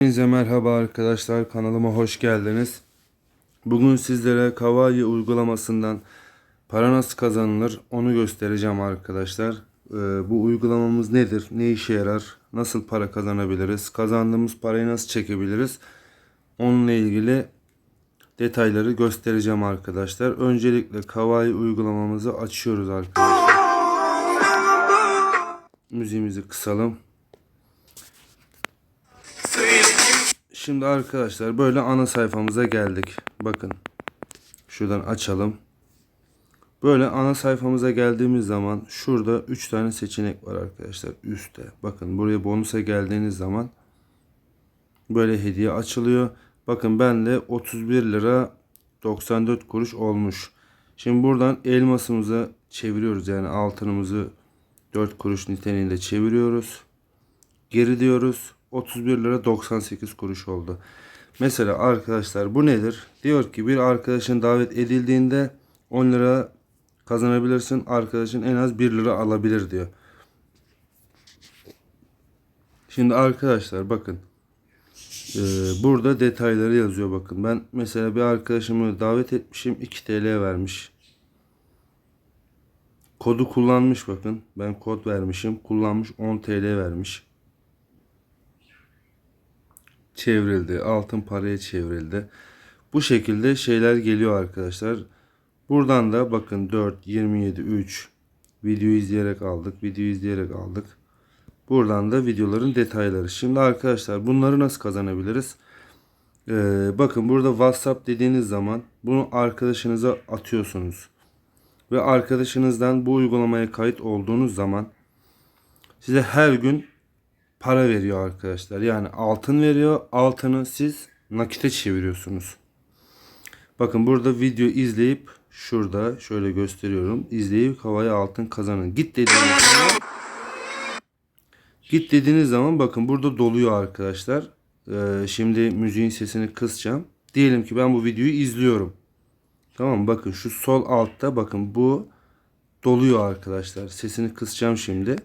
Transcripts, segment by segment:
Hepinize merhaba arkadaşlar kanalıma hoş geldiniz. Bugün sizlere Kawaii uygulamasından para nasıl kazanılır onu göstereceğim arkadaşlar. Ee, bu uygulamamız nedir? Ne işe yarar? Nasıl para kazanabiliriz? Kazandığımız parayı nasıl çekebiliriz? Onunla ilgili detayları göstereceğim arkadaşlar. Öncelikle Kawaii uygulamamızı açıyoruz arkadaşlar. Müziğimizi kısalım. Şimdi arkadaşlar böyle ana sayfamıza geldik. Bakın. Şuradan açalım. Böyle ana sayfamıza geldiğimiz zaman şurada 3 tane seçenek var arkadaşlar üstte. Bakın buraya bonusa geldiğiniz zaman böyle hediye açılıyor. Bakın ben de 31 lira 94 kuruş olmuş. Şimdi buradan elmasımıza çeviriyoruz. Yani altınımızı 4 kuruş niteliğinde çeviriyoruz. Geri diyoruz. 31 lira 98 kuruş oldu. Mesela arkadaşlar bu nedir? Diyor ki bir arkadaşın davet edildiğinde 10 lira kazanabilirsin. Arkadaşın en az 1 lira alabilir diyor. Şimdi arkadaşlar bakın. Ee, burada detayları yazıyor bakın. Ben mesela bir arkadaşımı davet etmişim 2 TL vermiş. Kodu kullanmış bakın. Ben kod vermişim. Kullanmış 10 TL vermiş çevrildi. Altın paraya çevrildi. Bu şekilde şeyler geliyor arkadaşlar. Buradan da bakın 4, 27, 3 video izleyerek aldık. Video izleyerek aldık. Buradan da videoların detayları. Şimdi arkadaşlar bunları nasıl kazanabiliriz? Ee, bakın burada WhatsApp dediğiniz zaman bunu arkadaşınıza atıyorsunuz. Ve arkadaşınızdan bu uygulamaya kayıt olduğunuz zaman size her gün para veriyor arkadaşlar. Yani altın veriyor. Altını siz nakite çeviriyorsunuz. Bakın burada video izleyip şurada şöyle gösteriyorum. İzleyip havaya altın kazanın. Git dediğiniz zaman Git dediğiniz zaman bakın burada doluyor arkadaşlar. Ee, şimdi müziğin sesini kısacağım. Diyelim ki ben bu videoyu izliyorum. Tamam? Bakın şu sol altta bakın bu doluyor arkadaşlar. Sesini kısacağım şimdi.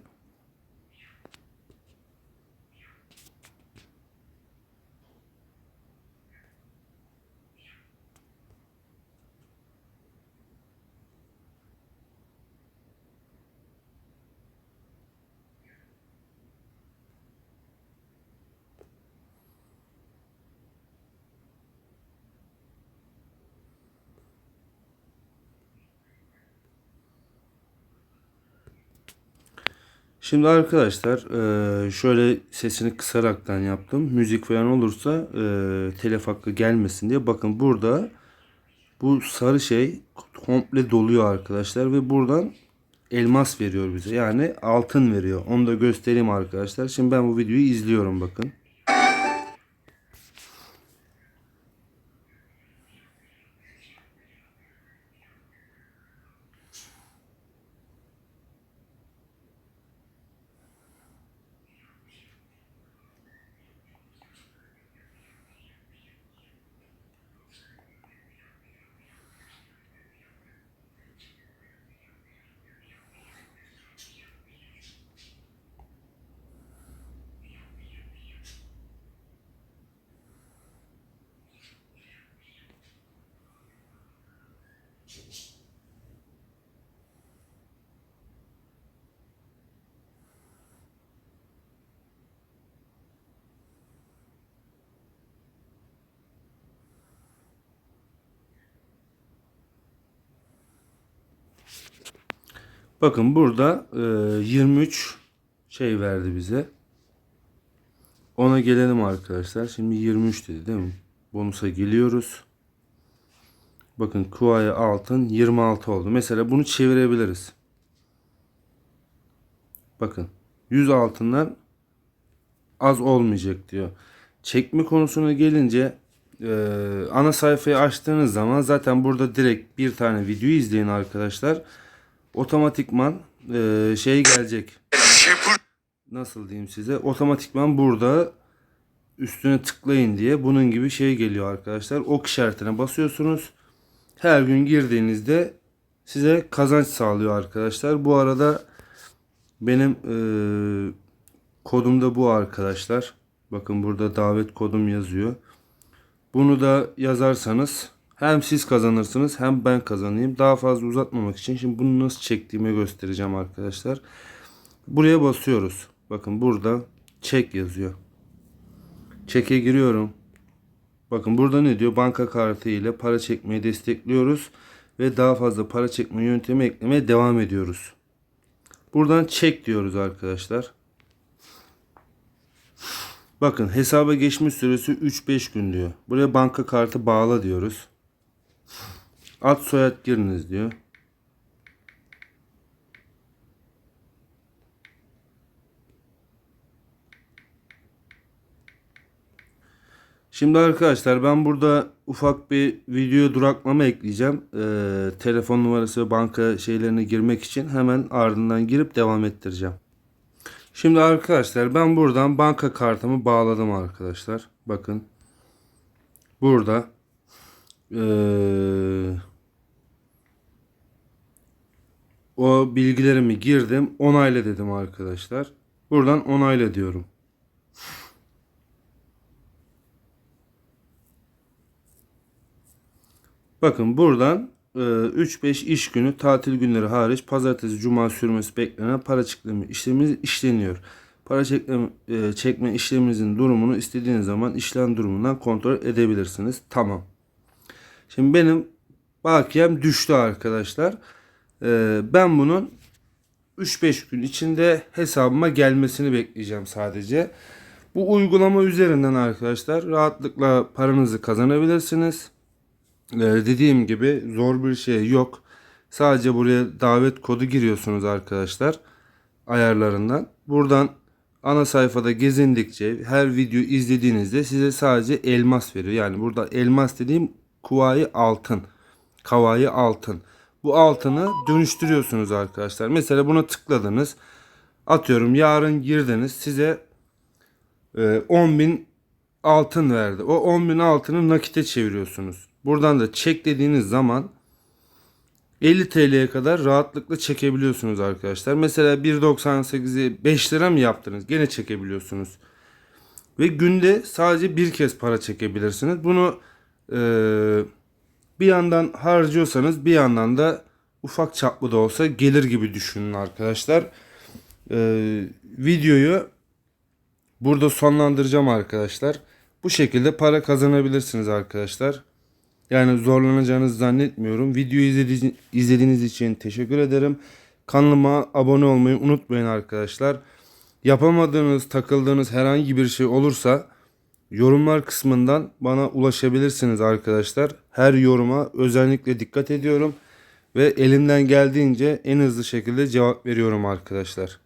Şimdi arkadaşlar eee, şöyle sesini kısaraktan yaptım. Müzik falan olursa eee telef hakkı gelmesin diye. Bakın burada bu sarı şey komple doluyor arkadaşlar ve buradan elmas veriyor bize. Yani altın veriyor. Onu da göstereyim arkadaşlar. Şimdi ben bu videoyu izliyorum bakın. Bakın burada eee, 23 şey verdi bize. Ona gelelim arkadaşlar. Şimdi 23 dedi değil mi? Bonusa geliyoruz. Bakın Kuaya altın 26 oldu. Mesela bunu çevirebiliriz. Bakın 100 altından az olmayacak diyor. Çekme konusuna gelince e, ana sayfayı açtığınız zaman zaten burada direkt bir tane video izleyin arkadaşlar. Otomatikman e, şey gelecek. Nasıl diyeyim size? Otomatikman burada üstüne tıklayın diye bunun gibi şey geliyor arkadaşlar. Ok işaretine basıyorsunuz. Her gün girdiğinizde size kazanç sağlıyor arkadaşlar. Bu arada benim e, kodum da bu arkadaşlar. Bakın burada davet kodum yazıyor. Bunu da yazarsanız hem siz kazanırsınız hem ben kazanayım. Daha fazla uzatmamak için şimdi bunu nasıl çektiğimi göstereceğim arkadaşlar. Buraya basıyoruz. Bakın burada çek yazıyor. Çeke giriyorum. Bakın burada ne diyor? Banka kartı ile para çekmeyi destekliyoruz ve daha fazla para çekme yöntemi eklemeye devam ediyoruz. Buradan çek diyoruz arkadaşlar. Bakın hesaba geçmiş süresi 3-5 gün diyor. Buraya banka kartı bağla diyoruz. Ad soyad giriniz diyor. Şimdi arkadaşlar ben burada ufak bir video duraklama ekleyeceğim. Ee, telefon numarası banka şeylerini girmek için hemen ardından girip devam ettireceğim. Şimdi arkadaşlar ben buradan banka kartımı bağladım arkadaşlar. Bakın. Burada. Ee, o bilgilerimi girdim. Onayla dedim arkadaşlar. Buradan onayla diyorum. Bakın buradan e, 3-5 iş günü tatil günleri hariç pazartesi cuma sürmesi beklenen para çekme işlemimiz işleniyor. Para çekme, e, çekme işleminizin durumunu istediğiniz zaman işlem durumundan kontrol edebilirsiniz. Tamam. Şimdi benim bakiyem düştü arkadaşlar. E, ben bunun 3-5 gün içinde hesabıma gelmesini bekleyeceğim sadece. Bu uygulama üzerinden arkadaşlar rahatlıkla paranızı kazanabilirsiniz. Ee, dediğim gibi zor bir şey yok. Sadece buraya davet kodu giriyorsunuz arkadaşlar ayarlarından. Buradan ana sayfada gezindikçe her video izlediğinizde size sadece elmas veriyor. Yani burada elmas dediğim kuvayı altın. Kavayı altın. Bu altını dönüştürüyorsunuz arkadaşlar. Mesela buna tıkladınız. Atıyorum yarın girdiniz size e, 10.000 altın verdi. O 10.000 altını nakite çeviriyorsunuz. Buradan da çek dediğiniz zaman 50 TL'ye kadar rahatlıkla çekebiliyorsunuz arkadaşlar. Mesela 1.98'i 5 lira mı yaptınız? Gene çekebiliyorsunuz. Ve günde sadece bir kez para çekebilirsiniz. Bunu bir yandan harcıyorsanız bir yandan da ufak çaplı da olsa gelir gibi düşünün arkadaşlar. E, videoyu burada sonlandıracağım arkadaşlar. Bu şekilde para kazanabilirsiniz arkadaşlar. Yani zorlanacağınızı zannetmiyorum. Videoyu izledi- izlediğiniz için teşekkür ederim. Kanalıma abone olmayı unutmayın arkadaşlar. Yapamadığınız, takıldığınız herhangi bir şey olursa yorumlar kısmından bana ulaşabilirsiniz arkadaşlar. Her yoruma özellikle dikkat ediyorum ve elimden geldiğince en hızlı şekilde cevap veriyorum arkadaşlar.